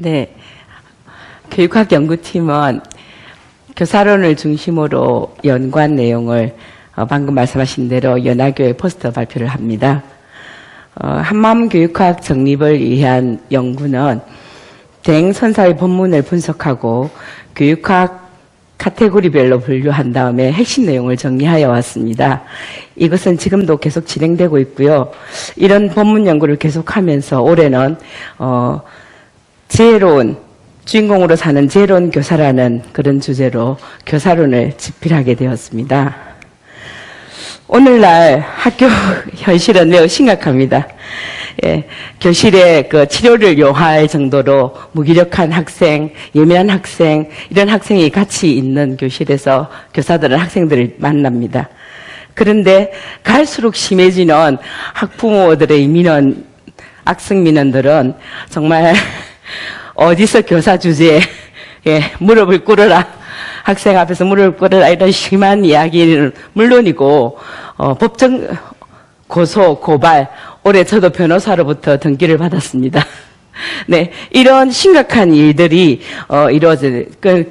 네. 교육학 연구팀은 교사론을 중심으로 연관 내용을 어, 방금 말씀하신 대로 연화교회 포스터 발표를 합니다. 어, 한마음 교육학 정립을 위한 연구는 대행선사의 본문을 분석하고 교육학 카테고리별로 분류한 다음에 핵심 내용을 정리하여 왔습니다. 이것은 지금도 계속 진행되고 있고요. 이런 본문 연구를 계속하면서 올해는 어, 지혜로운 주인공으로 사는 지혜로운 교사라는 그런 주제로 교사론을 집필하게 되었습니다. 오늘날 학교 현실은 매우 심각합니다. 예, 교실에 그 치료를 요할 정도로 무기력한 학생, 예민한 학생, 이런 학생이 같이 있는 교실에서 교사들은 학생들을 만납니다. 그런데 갈수록 심해지는 학부모들의 민원, 악성 민원들은 정말 어디서 교사 주제에 예, 무릎을 꿇어라. 학생 앞에서 무릎을 꿇어라. 이런 심한 이야기는 물론이고, 어, 법정 고소, 고발. 올해 저도 변호사로부터 등기를 받았습니다. 네. 이런 심각한 일들이, 어, 이루어지는, 그,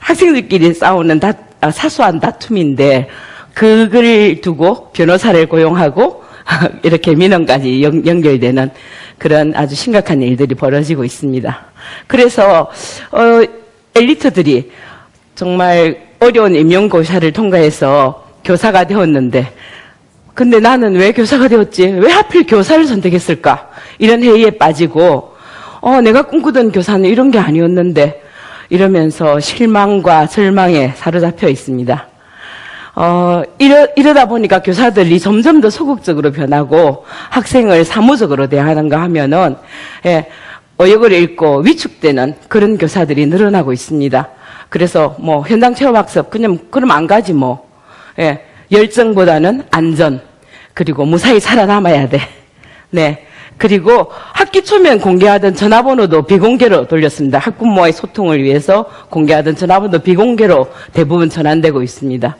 학생들끼리 싸우는 다, 아, 사소한 다툼인데, 그걸 두고 변호사를 고용하고, 이렇게 민원까지 연, 연결되는 그런 아주 심각한 일들이 벌어지고 있습니다. 그래서 어, 엘리트들이 정말 어려운 임용고사를 통과해서 교사가 되었는데 근데 나는 왜 교사가 되었지? 왜 하필 교사를 선택했을까? 이런 회의에 빠지고 어, 내가 꿈꾸던 교사는 이런 게 아니었는데 이러면서 실망과 절망에 사로잡혀 있습니다. 어, 이러, 이러다 보니까 교사들이 점점 더 소극적으로 변하고 학생을 사무적으로 대하는가 하면은, 예, 어역을 잃고 위축되는 그런 교사들이 늘어나고 있습니다. 그래서 뭐 현장 체험학습 그냥 그럼 안 가지 뭐. 예, 열정보다는 안전 그리고 무사히 살아남아야 돼. 네. 그리고 학기 초면 공개하던 전화번호도 비공개로 돌렸습니다. 학부모와의 소통을 위해서 공개하던 전화번호 비공개로 대부분 전환되고 있습니다.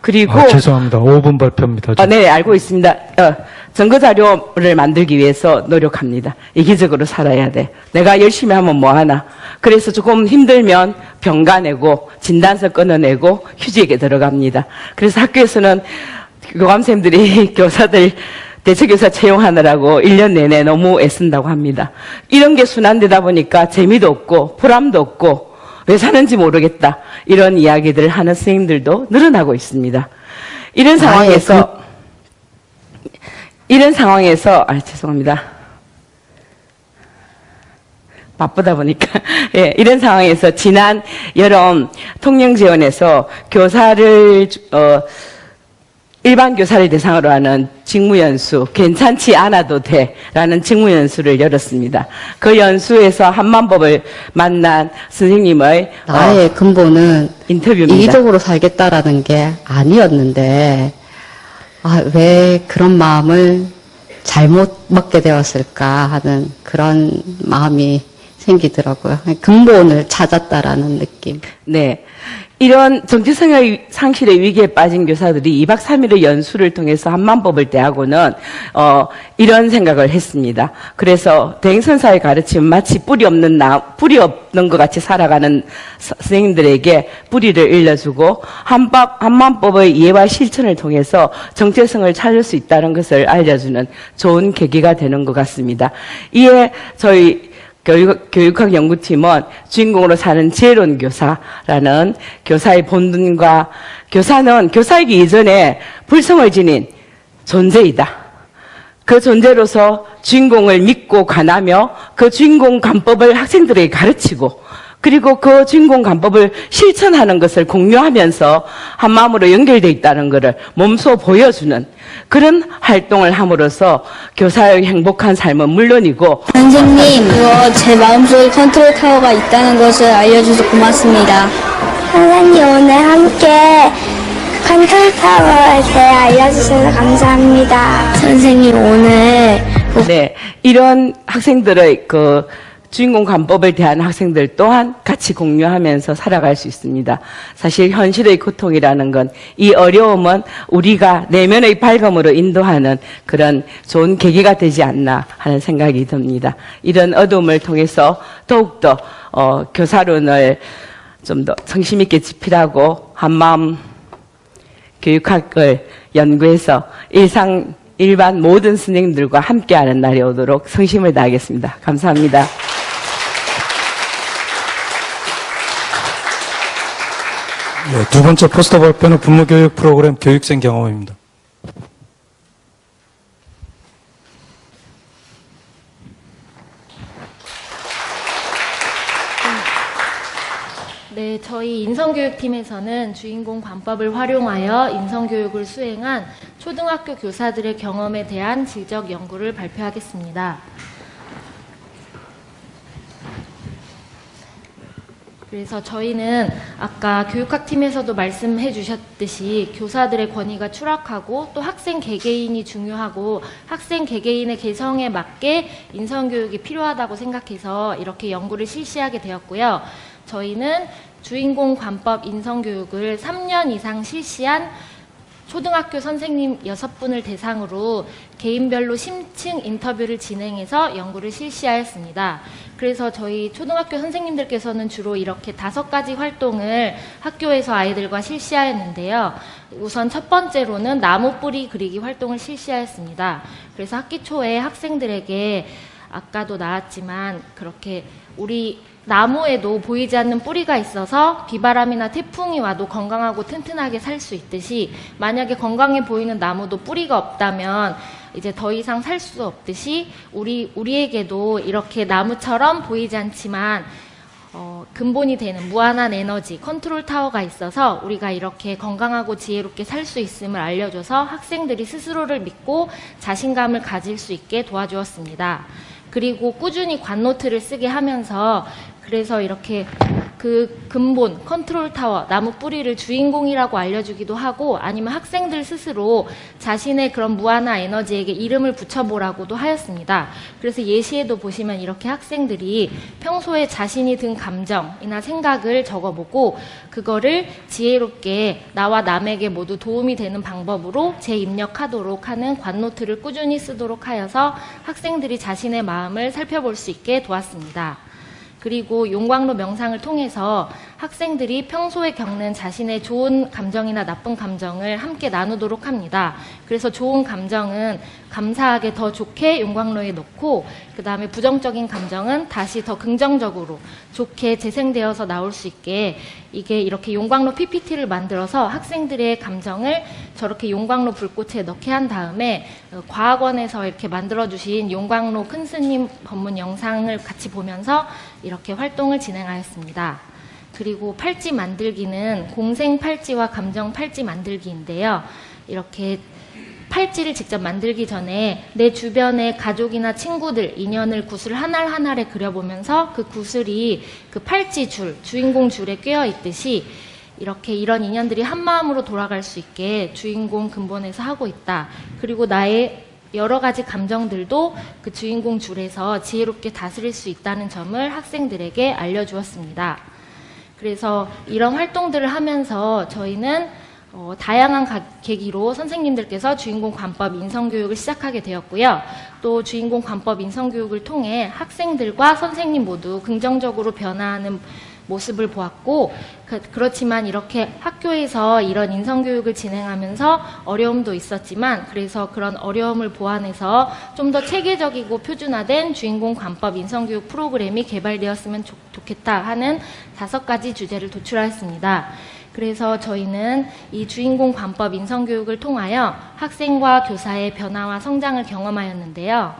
그리고 아, 죄송합니다. 5분 발표입니다. 아, 네, 알고 있습니다. 어, 증거 자료를 만들기 위해서 노력합니다. 이기적으로 살아야 돼. 내가 열심히 하면 뭐 하나. 그래서 조금 힘들면 병가 내고 진단서 끊어내고 휴직에 들어갑니다. 그래서 학교에서는 교감생들이 교사들 대체교사 채용하느라고 1년 내내 너무 애쓴다고 합니다. 이런 게 순환되다 보니까 재미도 없고 보람도 없고 왜 사는지 모르겠다. 이런 이야기들을 하는 선생님들도 늘어나고 있습니다. 이런 상황에서 이런 상황에서 아 죄송합니다. 바쁘다 보니까 예, 이런 상황에서 지난 여름 통영지원에서 교사를 어, 일반 교사를 대상으로 하는 직무연수 괜찮지 않아도 돼 라는 직무연수를 열었습니다. 그 연수에서 한만법을 만난 선생님의 어, 나의 근본은 인터뷰입니다. 이기적으로 살겠다라는 게 아니었는데, 아, 왜 그런 마음을 잘못 먹게 되었을까 하는 그런 마음이 생기더라고요. 근본을 찾았다라는 느낌. 네. 이런 정체성의 상실의 위기에 빠진 교사들이 2박 3일의 연수를 통해서 한만법을 대하고는 어, 이런 생각을 했습니다. 그래서 대행선사의 가르침 마치 뿌리 없는 나 뿌리 없는 것 같이 살아가는 서- 선생님들에게 뿌리를 일러주고 한법 한만법의 이해와 실천을 통해서 정체성을 찾을 수 있다는 것을 알려주는 좋은 계기가 되는 것 같습니다. 이에 저희 교육, 교육학 연구팀은 주인공으로 사는 지혜로운 교사라는 교사의 본분과 교사는 교사이기 이전에 불성을 지닌 존재이다. 그 존재로서 주인공을 믿고 관하며 그 주인공 간법을 학생들에게 가르치고 그리고 그 주인공 간법을 실천하는 것을 공유하면서 한 마음으로 연결되어 있다는 것을 몸소 보여주는 그런 활동을 함으로써 교사의 행복한 삶은 물론이고 선생님, 그거 제 마음속에 컨트롤 타워가 있다는 것을 알려줘서 고맙습니다. 선생님 오늘 함께 컨트롤 타워에 대해 알려주셔서 감사합니다. 선생님, 오늘 네, 이런 학생들의 그 주인공 관법을 대한 학생들 또한 같이 공유하면서 살아갈 수 있습니다. 사실 현실의 고통이라는 건 이 어려움은 우리가 내면의 밝음으로 인도하는 그런 좋은 계기가 되지 않나 하는 생각이 듭니다. 이런 어둠을 통해서 더욱더 어, 교사론을 좀 더 성심 있게 집필하고 한마음 교육학을 연구해서 일상 일반 모든 스님들과 함께하는 날이 오도록 성심을 다하겠습니다. 감사합니다. 네, 두 번째 포스터 발표는 부모교육 프로그램 교육생 경험입니다. 네, 저희 인성교육팀에서는 주인공 관법을 활용하여 인성교육을 수행한 초등학교 교사들의 경험에 대한 지적 연구를 발표하겠습니다. 그래서 저희는 아까 교육학 팀에서도 말씀해 주셨듯이 교사들의 권위가 추락하고 또 학생 개개인이 중요하고 학생 개개인의 개성에 맞게 인성교육이 필요하다고 생각해서 이렇게 연구를 실시하게 되었고요. 저희는 주인공 관법 인성교육을 3년 이상 실시한 초등학교 선생님 6분을 대상으로 개인별로 심층 인터뷰를 진행해서 연구를 실시하였습니다. 그래서 저희 초등학교 선생님들께서는 주로 이렇게 다섯 가지 활동을 학교에서 아이들과 실시하였는데요. 우선 첫 번째로는 나무 뿌리 그리기 활동을 실시하였습니다. 그래서 학기 초에 학생들에게 아까도 나왔지만 그렇게 우리 나무에도 보이지 않는 뿌리가 있어서 비바람이나 태풍이 와도 건강하고 튼튼하게 살 수 있듯이 만약에 건강해 보이는 나무도 뿌리가 없다면 이제 더 이상 살 수 없듯이 우리 우리에게도 이렇게 나무처럼 보이지 않지만 어, 근본이 되는 무한한 에너지 컨트롤 타워가 있어서 우리가 이렇게 건강하고 지혜롭게 살 수 있음을 알려줘서 학생들이 스스로를 믿고 자신감을 가질 수 있게 도와주었습니다. 그리고 꾸준히 관노트를 쓰게 하면서 그래서 이렇게 그 근본 컨트롤 타워 나무 뿌리를 주인공이라고 알려주기도 하고 아니면 학생들 스스로 자신의 그런 무한한 에너지에게 이름을 붙여보라고도 하였습니다. 그래서 예시에도 보시면 이렇게 학생들이 평소에 자신이 든 감정이나 생각을 적어보고 그거를 지혜롭게 나와 남에게 모두 도움이 되는 방법으로 재입력하도록 하는 관노트를 꾸준히 쓰도록 하여서 학생들이 자신의 마음을 살펴볼 수 있게 도왔습니다. 그리고 용광로 명상을 통해서 학생들이 평소에 겪는 자신의 좋은 감정이나 나쁜 감정을 함께 나누도록 합니다. 그래서 좋은 감정은 감사하게 더 좋게 용광로에 넣고 그 다음에 부정적인 감정은 다시 더 긍정적으로 좋게 재생되어서 나올 수 있게 이게 이렇게 용광로 PPT를 만들어서 학생들의 감정을 저렇게 용광로 불꽃에 넣게 한 다음에 어, 과학원에서 이렇게 만들어주신 용광로 큰 스님 법문 영상을 같이 보면서 이렇게 활동을 진행하였습니다. 그리고 팔찌 만들기는 공생 팔찌와 감정 팔찌 만들기인데요. 이렇게 팔찌를 직접 만들기 전에 내 주변의 가족이나 친구들 인연을 구슬 하나 하나를 그려보면서 그 구슬이 그 팔찌 줄, 주인공 줄에 꿰어 있듯이 이렇게 이런 인연들이 한 마음으로 돌아갈 수 있게 주인공 근본에서 하고 있다. 그리고 나의 여러 가지 감정들도 그 주인공 줄에서 지혜롭게 다스릴 수 있다는 점을 학생들에게 알려주었습니다. 그래서 이런 활동들을 하면서 저희는 어, 다양한 가- 계기로 선생님들께서 주인공 관법 인성교육을 시작하게 되었고요. 또 주인공 관법 인성교육을 통해 학생들과 선생님 모두 긍정적으로 변화하는 모습을 보았고 그, 그렇지만 이렇게 학교에서 이런 인성교육을 진행하면서 어려움도 있었지만 그래서 그런 어려움을 보완해서 좀 더 체계적이고 표준화된 주인공 관법 인성교육 프로그램이 개발되었으면 좋, 좋겠다 하는 다섯 가지 주제를 도출하였습니다. 그래서 저희는 이 주인공 관법 인성교육을 통하여 학생과 교사의 변화와 성장을 경험하였는데요.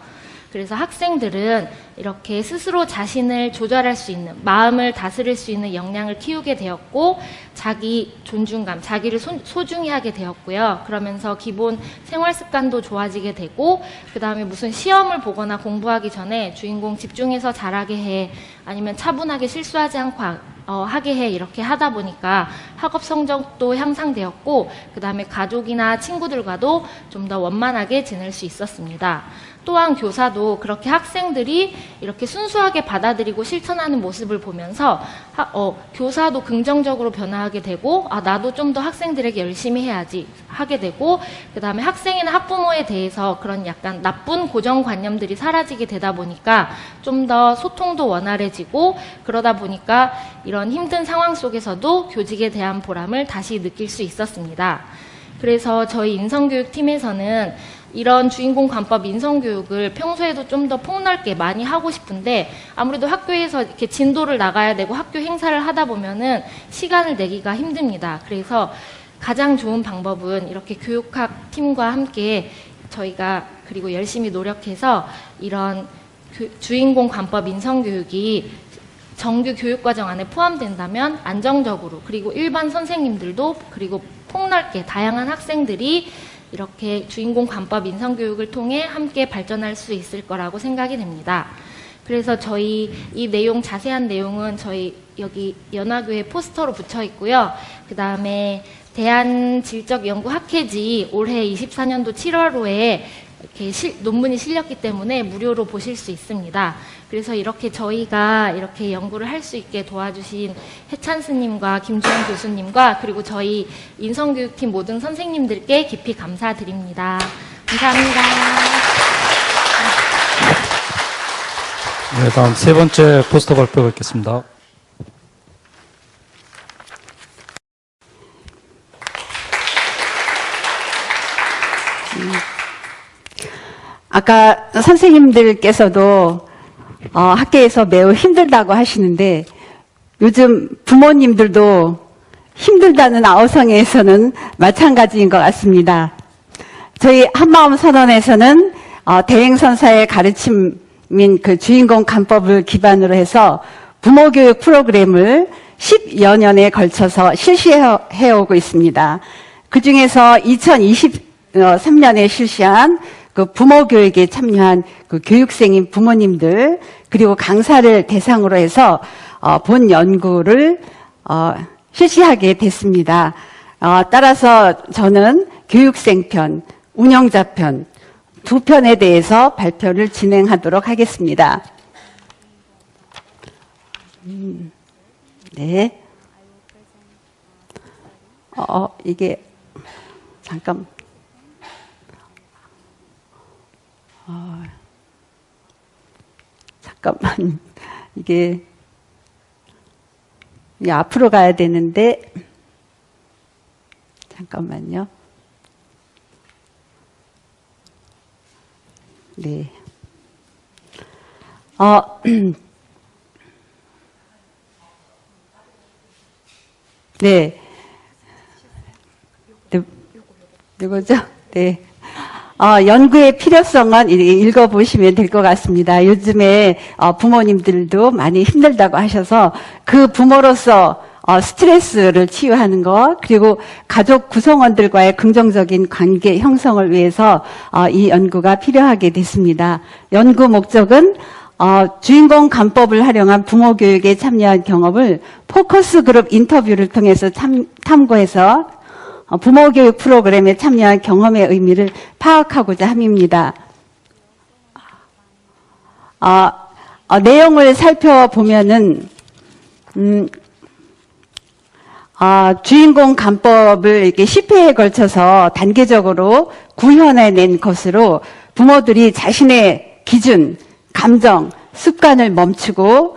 그래서 학생들은 이렇게 스스로 자신을 조절할 수 있는 마음을 다스릴 수 있는 역량을 키우게 되었고 자기 존중감, 자기를 소, 소중히 하게 되었고요. 그러면서 기본 생활 습관도 좋아지게 되고 그다음에 무슨 시험을 보거나 공부하기 전에 주인공 집중해서 잘하게 해 아니면 차분하게 실수하지 않고 하- 어, 하게 해 이렇게 하다 보니까 학업 성적도 향상되었고 그 다음에 가족이나 친구들과도 좀 더 원만하게 지낼 수 있었습니다. 또한 교사도 그렇게 학생들이 이렇게 순수하게 받아들이고 실천하는 모습을 보면서 하- 어, 교사도 긍정적으로 변화하게 되고 아 나도 좀 더 학생들에게 열심히 해야지 하게 되고 그 다음에 학생이나 학부모에 대해서 그런 약간 나쁜 고정관념들이 사라지게 되다 보니까 좀 더 소통도 원활해지고 그러다 보니까 이런 힘든 상황 속에서도 교직에 대한 보람을 다시 느낄 수 있었습니다. 그래서 저희 인성교육팀에서는 이런 주인공 관법 인성교육을 평소에도 좀 더 폭넓게 많이 하고 싶은데 아무래도 학교에서 이렇게 진도를 나가야 되고 학교 행사를 하다 보면은 시간을 내기가 힘듭니다. 그래서 가장 좋은 방법은 이렇게 교육학 팀과 함께 저희가 그리고 열심히 노력해서 이런 교- 주인공 관법 인성교육이 정규 교육과정 안에 포함된다면 안정적으로 그리고 일반 선생님들도 그리고 폭넓게 다양한 학생들이 이렇게 주인공 관법 인성교육을 통해 함께 발전할 수 있을 거라고 생각이 됩니다. 그래서 저희 이 내용 자세한 내용은 저희 여기 연화교회 포스터로 붙여 있고요. 그 다음에 대한질적연구학회지 올해 24년도 7월호에 이렇게 실- 논문이 실렸기 때문에 무료로 보실 수 있습니다. 그래서 이렇게 저희가 이렇게 연구를 할 수 있게 도와주신 해찬스님과 김주영 교수님과 그리고 저희 인성교육팀 모든 선생님들께 깊이 감사드립니다. 감사합니다. 네, 다음 세 번째 포스터 발표가 있겠습니다. 아까 선생님들께서도 어, 학교에서 매우 힘들다고 하시는데 요즘 부모님들도 힘들다는 아우성에서는 마찬가지인 것 같습니다. 저희 한마음 선언에서는 어, 대행선사의 가르침인 그 주인공 간법을 기반으로 해서 부모 교육 프로그램을 10여 년에 걸쳐서 실시해 오고 있습니다. 그 중에서 2023년에 실시한 그 부모 교육에 참여한 그 교육생인 부모님들 그리고 강사를 대상으로 해서 어, 본 연구를 어, 실시하게 됐습니다. 어, 따라서 저는 교육생 편, 운영자 편, 두 편에 대해서 발표를 진행하도록 하겠습니다. 음, 네. 어, 이게, 잠깐. 어, 잠깐만. 이게, 이 앞으로 가야 되는데, 잠깐만요. 네. 어, 네. 누, 누구죠? 네. 어, 연구의 필요성은 이- 읽어보시면 될 것 같습니다. 요즘에 어, 부모님들도 많이 힘들다고 하셔서 그 부모로서 어, 스트레스를 치유하는 것 그리고 가족 구성원들과의 긍정적인 관계 형성을 위해서 어, 이 연구가 필요하게 됐습니다. 연구 목적은 어, 주인공 간법을 활용한 부모 교육에 참여한 경험을 포커스 그룹 인터뷰를 통해서 참, 탐구해서 어, 부모 교육 프로그램에 참여한 경험의 의미를 파악하고자 함입니다. 어, 어, 내용을 살펴보면은 음, 아, 주인공 간법을 이렇게 10회에 걸쳐서 단계적으로 구현해낸 것으로 부모들이 자신의 기준, 감정, 습관을 멈추고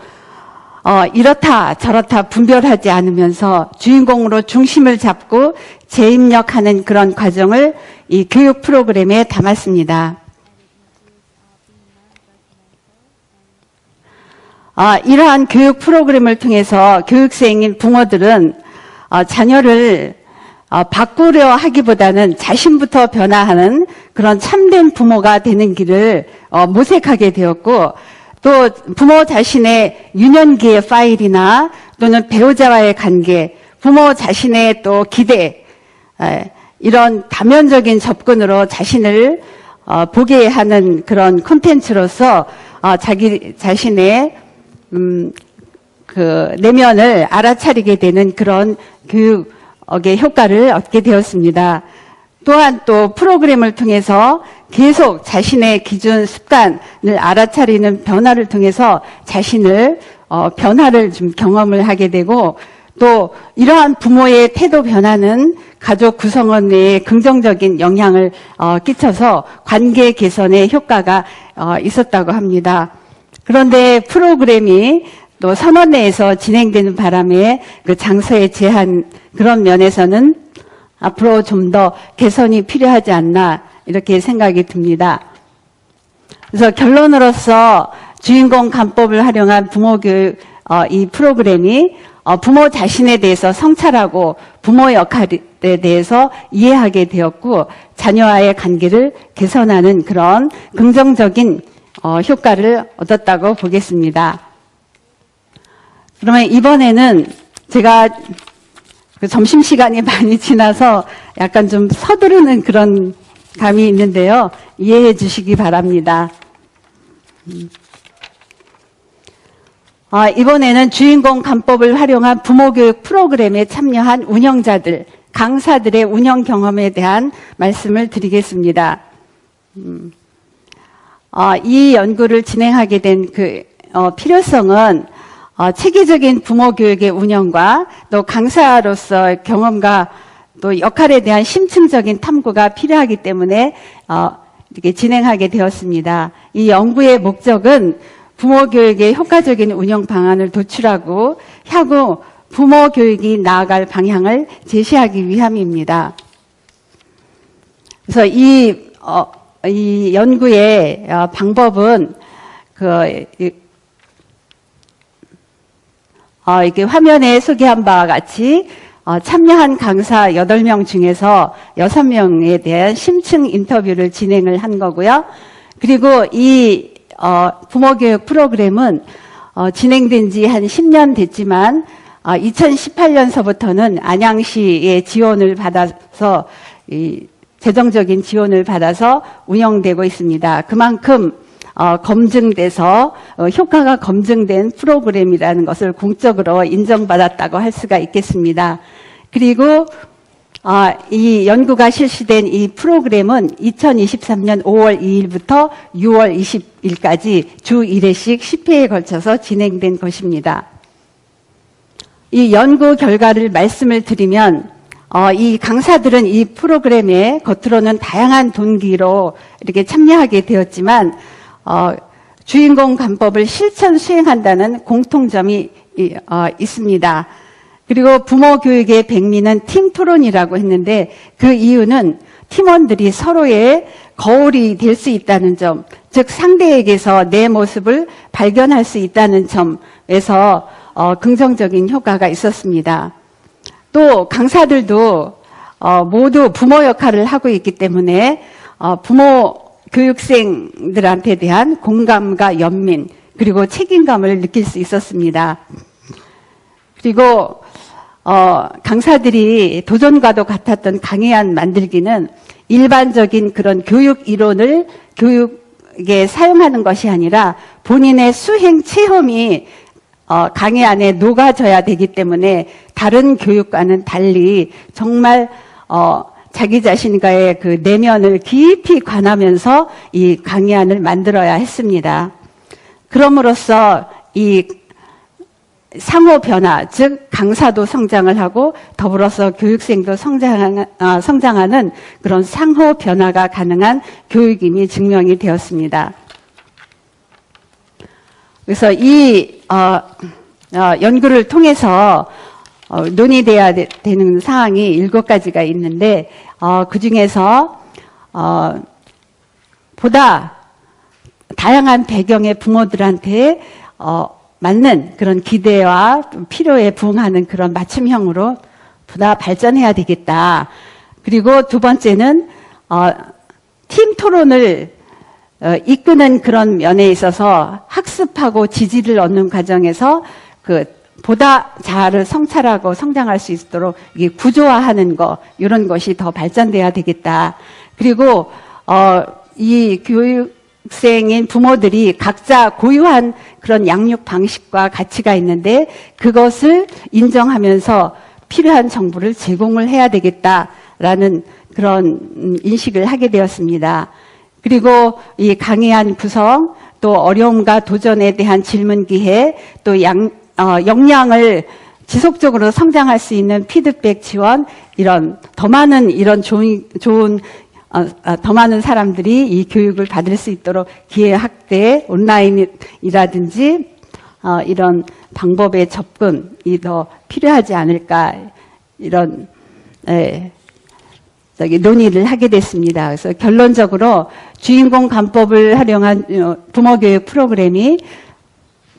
어, 이렇다 저렇다 분별하지 않으면서 주인공으로 중심을 잡고 재입력하는 그런 과정을 이 교육 프로그램에 담았습니다. 아, 이러한 교육 프로그램을 통해서 교육생인 부모들은 어, 자녀를 어, 바꾸려 하기보다는 자신부터 변화하는 그런 참된 부모가 되는 길을 어, 모색하게 되었고 또 부모 자신의 유년기의 파일이나 또는 배우자와의 관계, 부모 자신의 또 기대 에, 이런 다면적인 접근으로 자신을 어, 보게 하는 그런 콘텐츠로서 어, 자기 자신의 음, 그 내면을 알아차리게 되는 그런 교육의 효과를 얻게 되었습니다. 또한 또 프로그램을 통해서 계속 자신의 기준 습관을 알아차리는 변화를 통해서 자신을 어, 변화를 좀 경험을 하게 되고 또 이러한 부모의 태도 변화는 가족 구성원에 긍정적인 영향을 어, 끼쳐서 관계 개선에 효과가 어, 있었다고 합니다. 그런데 프로그램이 또 선원 내에서 진행되는 바람에 그 장소의 제한 그런 면에서는 앞으로 좀 더 개선이 필요하지 않나 이렇게 생각이 듭니다. 그래서 결론으로서 주인공 간법을 활용한 부모 교육 어, 이 프로그램이 어, 부모 자신에 대해서 성찰하고 부모 역할에 대해서 이해하게 되었고 자녀와의 관계를 개선하는 그런 긍정적인 어, 효과를 얻었다고 보겠습니다. 그러면 이번에는 제가 그 점심시간이 많이 지나서 약간 좀 서두르는 그런 감이 있는데요. 이해해 주시기 바랍니다. 음. 아, 이번에는 주인공 간법을 활용한 부모교육 프로그램에 참여한 운영자들, 강사들의 운영 경험에 대한 말씀을 드리겠습니다. 음. 아, 이 연구를 진행하게 된그 필요성은 어, 체계적인 부모 교육의 운영과 또 강사로서 경험과 또 역할에 대한 심층적인 탐구가 필요하기 때문에 어, 이렇게 진행하게 되었습니다. 이 연구의 목적은 부모 교육의 효과적인 운영 방안을 도출하고 향후 부모 교육이 나아갈 방향을 제시하기 위함입니다. 그래서 이, 어, 이 연구의 어, 방법은 그, 이, 어, 이렇게 화면에 소개한 바와 같이 어, 참여한 강사 8명 중에서 6명에 대한 심층 인터뷰를 진행을 한 거고요. 그리고 이 어, 부모 교육 프로그램은 어, 진행된 지 한 10년 됐지만 어, 2018년서부터는 안양시의 지원을 받아서 이 재정적인 지원을 받아서 운영되고 있습니다. 그만큼 어, 검증돼서 어, 효과가 검증된 프로그램이라는 것을 공적으로 인정받았다고 할 수가 있겠습니다. 그리고 어, 이 연구가 실시된 이 프로그램은 2023년 5월 2일부터 6월 20일까지 주 1회씩 10회에 걸쳐서 진행된 것입니다. 이 연구 결과를 말씀을 드리면 어, 이 강사들은 이 프로그램에 겉으로는 다양한 동기로 이렇게 참여하게 되었지만 어, 주인공 간법을 실천 수행한다는 공통점이 이, 어, 있습니다. 그리고 부모 교육의 백미는 팀 토론이라고 했는데 그 이유는 팀원들이 서로의 거울이 될 수 있다는 점, 즉 상대에게서 내 모습을 발견할 수 있다는 점에서 어, 긍정적인 효과가 있었습니다. 또 강사들도 어, 모두 부모 역할을 하고 있기 때문에 어, 부모 교육생들한테 대한 공감과 연민 그리고 책임감을 느낄 수 있었습니다. 그리고 어, 강사들이 도전과도 같았던 강의안 만들기는 일반적인 그런 교육 이론을 교육에 사용하는 것이 아니라 본인의 수행 체험이 어, 강의 안에 녹아져야 되기 때문에 다른 교육과는 달리 정말 어, 자기 자신과의 그 내면을 깊이 관하면서 이 강의안을 만들어야 했습니다. 그럼으로써 이 상호 변화, 즉 강사도 성장을 하고 더불어서 교육생도 성장, 아, 성장하는 그런 상호 변화가 가능한 교육임이 증명이 되었습니다. 그래서 이 어, 어, 연구를 통해서 어, 논의돼야 되, 는 사항이 일곱 가지가 있는데 어, 그 중에서 어, 보다 다양한 배경의 부모들한테 어, 맞는 그런 기대와 필요에 부응하는 그런 맞춤형으로 보다 발전해야 되겠다. 그리고 두 번째는 어, 팀 토론을 어, 이끄는 그런 면에 있어서 학습하고 지지를 얻는 과정에서 그 보다 자아를 성찰하고 성장할 수 있도록 이게 구조화하는 거 이런 것이 더 발전돼야 되겠다. 그리고 어, 이 교육 생인 부모들이 각자 고유한 그런 양육 방식과 가치가 있는데 그것을 인정하면서 필요한 정보를 제공을 해야 되겠다라는 그런 음, 인식을 하게 되었습니다. 그리고 이 강의한 구성, 또 어려움과 도전에 대한 질문 기회, 또 양, 어, 역량을 지속적으로 성장할 수 있는 피드백 지원, 이런 더 많은 이런 좋은, 좋은 더 많은 사람들이 이 교육을 받을 수 있도록 기회 확대, 온라인이라든지 어, 이런 방법의 접근이 더 필요하지 않을까 이런 예, 저기 논의를 하게 됐습니다. 그래서 결론적으로 주인공 간법을 활용한 어, 부모 교육 프로그램이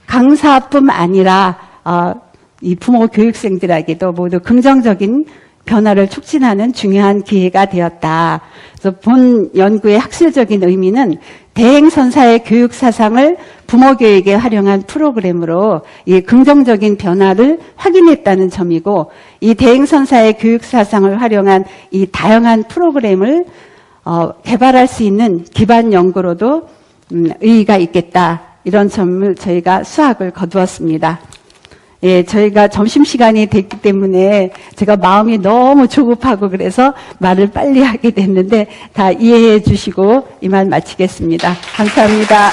강사뿐 아니라 어, 이 부모 교육생들에게도 모두 긍정적인 변화를 촉진하는 중요한 기회가 되었다. 그래서 본 연구의 학술적인 의미는 대행선사의 교육 사상을 부모 교육에 활용한 프로그램으로 이 긍정적인 변화를 확인했다는 점이고 이 대행선사의 교육 사상을 활용한 이 다양한 프로그램을 어, 개발할 수 있는 기반 연구로도 음, 의의가 있겠다. 이런 점을 저희가 수학을 거두었습니다. 예, 저희가 점심시간이 됐기 때문에 제가 마음이 너무 조급하고 그래서 말을 빨리 하게 됐는데 다 이해해 주시고 이만 마치겠습니다. 감사합니다.